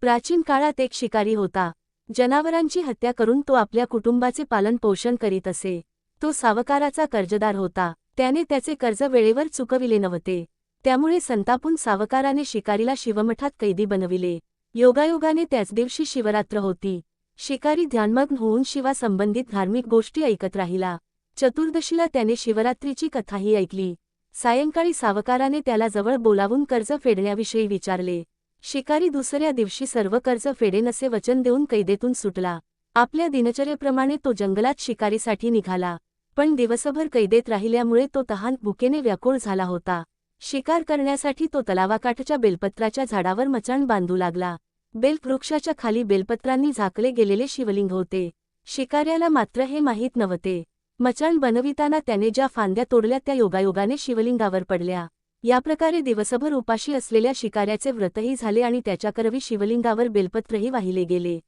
प्राचीन काळात एक शिकारी होता. जनावरांची हत्या करून तो आपल्या कुटुंबाचे पालन पोषण करीत असे. तो सावकाराचा कर्जदार होता. त्याने त्याचे कर्ज वेळेवर चुकविले नव्हते. त्यामुळे संतापून सावकाराने शिकारीला शिवमठात कैदी बनविले. योगायोगाने त्याच दिवशी शिवरात्र होती. शिकारी ध्यानमग्न होऊन शिवा संबंधित धार्मिक गोष्टी ऐकत राहिला. चतुर्दशीला त्याने शिवरात्रीची कथाही ऐकली. सायंकाळी सावकाराने त्याला जवळ बोलावून कर्ज फेडण्याविषयी विचारले. शिकारी दुसऱ्या दिवशी सर्व कर्ज फेडेनसे वचन देऊन कैदेतून सुटला. आपल्या दिनचर्येप्रमाणे तो जंगलात शिकारीसाठी निघाला. पण दिवसभर कैदेत राहिल्यामुळे तो तहान भुकेने व्याकुळ झाला होता. शिकार करण्यासाठी तो तलावाकाठच्या बेलपत्राच्या झाडावर मचाण बांधू लागला. बेलवृक्षाच्या खाली बेलपत्रांनी झाकले गेलेले शिवलिंग होते. शिकाऱ्याला मात्र हे माहीत नव्हते. मचाण बनविताना त्याने ज्या फांद्या तोडल्या त्या योगायोगाने शिवलिंगावर पडल्या. याप्रकारे दिवसभर उपाशी असलेल्या शिकाऱ्याचे व्रतही झाले आणि त्याच्याकरवी शिवलिंगावर बेलपत्रही वाहिले गेले.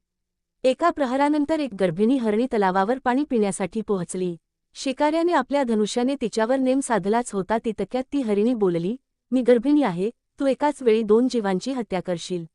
एका प्रहरानंतर एक गर्भिणी हरणी तलावावर पाणी पिण्यासाठी पोहोचली. शिकाऱ्याने आपल्या धनुष्याने तिच्यावर नेम साधलाच होता तितक्यात ती हरिणी बोलली मी गर्भिणी आहे तू एकाच वेळी दोन जीवांची हत्या करशील.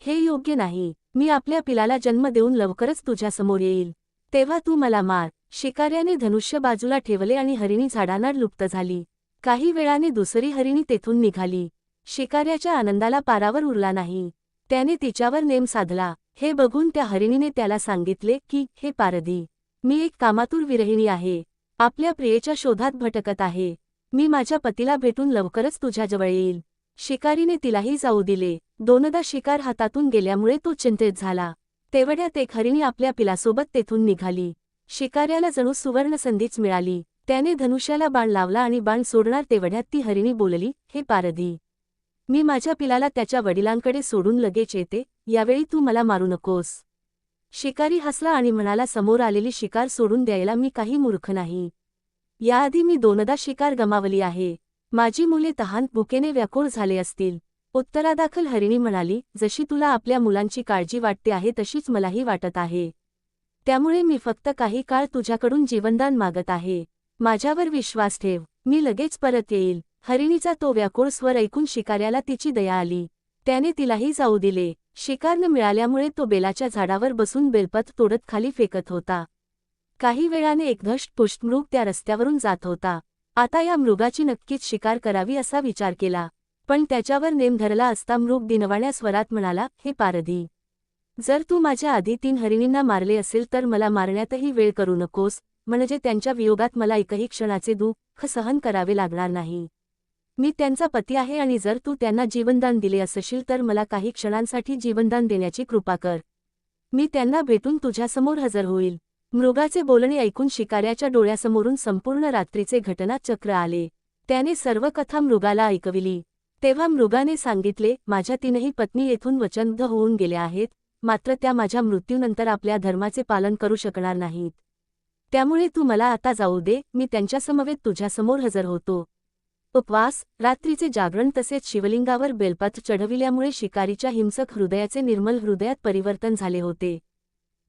हे योग्य नाही. मी आपल्या पिलाला जन्म देऊन लवकरच तुझ्यासमोर येईल. तेव्हा तू मला मार. शिकाऱ्याने धनुष्य बाजूला ठेवले आणि हरिणी झाडांना लुप्त झाली. काही वेळाने दुसरी हरिणी तेथून निघाली. शिकाऱ्याच्या आनंदाला पारावर उरला नाही. त्याने तिच्यावर नेम साधला. हे बघून त्या हरिणीने त्याला सांगितले की हे पारधी मी एक कामातूर विरहिणी आहे. आपल्या प्रियेच्या शोधात भटकत आहे. मी माझ्या पतीला भेटून लवकरच तुझ्याजवळ येईल शिकारीने तिलाही जाऊ दिले. दोनदा शिकार हातातून गेल्यामुळे तो चिंतेत झाला. तेवढ्यात एक हरिणी आपल्या पिलासोबत तेथून निघाली. शिकाऱ्याला जणू सुवर्ण संधीच मिळाली. त्याने धनुष्याला बाण लावला आणि बाण सोडणार तेवढ्यात ती हरिणी बोलली हे पारधी मी माझ्या पिलाला त्याच्या वडिलांकडे सोडून लगेच येते यावेळी तू मला मारू नकोस शिकारी हसला आणि म्हणाला समोर आलेली शिकार सोडून द्यायला मी काही मूर्ख नाही. याआधी मी दोनदा शिकार गमावली आहे. माझी मुले तहान भुकेने व्याकुळ झाले असतील उत्तरादाखल हरिणी म्हणाली जशी तुला आपल्या मुलांची काळजी वाटते आहे तशीच मलाही वाटत आहे. त्यामुळे मी फक्त काही काळ तुझ्याकडून जीवनदान मागत आहे. माझ्यावर विश्वास ठेव. मी लगेच परत येईल. हरिणीचा तो व्याकुळ स्वर ऐकून शिकाऱ्याला तिची दया आली. त्याने तिलाही जाऊ दिले. शिकार न मिळाल्यामुळे तो बेलाच्या झाडावर बसून बेलपत तोडत खाली फेकत होता. काही वेळाने एक धष्ट पुष्टमृग त्या रस्त्यावरून जात होता. आता या मृगाची नक्कीच शिकार करावी असा विचार केला. पण त्याच्यावर नेम धरला असता मृग दिनवाण्या स्वरात म्हणाला हे पारधी जर तू माझ्या आधी तीन हरिणींना मारले असेल तर मला मारण्यातही वेळ करू नकोस. म्हणजे त्यांच्या वियोगात मला एकही क्षणाचे दुःख सहन करावे लागणार नाही. मी त्यांचा पती आहे आणि जर तू त्यांना जीवनदान दिले असशील तर मला काही क्षणांसाठी जीवनदान देण्याची कृपा कर. मी त्यांना भेटून तुझ्यासमोर हजर होईल. मृगाचे बोलणे ऐकून शिकाऱ्याच्या डोळ्यासमोरून संपूर्ण रात्रीचे घटनाचक्र आले. त्याने सर्व कथा मृगाला ऐकविली. तेव्हा मृगाने सांगितले माझ्या तीनही पत्नी येथून वचनबद्ध होऊन गेल्या आहेत मात्र त्या माझ्या मृत्यूनंतर आपल्या धर्माचे पालन करू शकणार नाहीत. त्यामुळे तू मला आता जाऊ दे मी त्यांच्यासमवेत तुझ्यासमोर हजर होतो. उपवास रात्रीचे जागरण तसेच शिवलिंगावर बेलपात चढविल्यामुळे शिकारीच्या हिंसक हृदयाचे निर्मल हृदयात परिवर्तन झाले होते.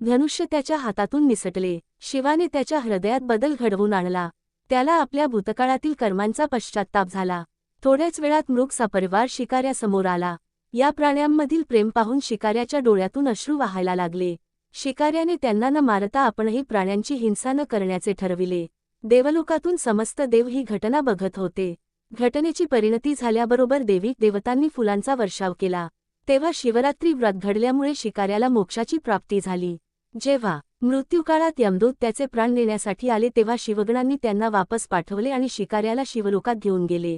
धनुष्य त्याच्या हातातून निसटले शिवाने त्याच्या हृदयात बदल घडवून आणला. त्याला आपल्या भूतकाळातील कर्मांचा पश्चात्ताप झाला. थोड्याच वेळात मृग सपरिवार शिकाऱ्यासमोर आला. या प्राण्यांमधील प्रेम पाहून शिकाऱ्याच्या डोळ्यातून अश्रू वाहायला लागले. शिकाऱ्याने त्यांना न मारता आपणही प्राण्यांची हिंसा न करण्याचे ठरविले. देवलोकातून समस्त देव ही घटना बघत होते. घटनेची परिणती झाल्याबरोबर देवी देवतांनी फुलांचा वर्षाव केला. तेव्हा शिवरात्री व्रत घडल्यामुळे शिकाऱ्याला मोक्षाची प्राप्ती झाली. जेव्हा मृत्यूकाळात यमदूत त्याचे प्राण नेण्यासाठी आले तेव्हा शिवगणांनी त्यांना वापस पाठवले आणि शिकाऱ्याला शिवलोकात घेऊन गेले.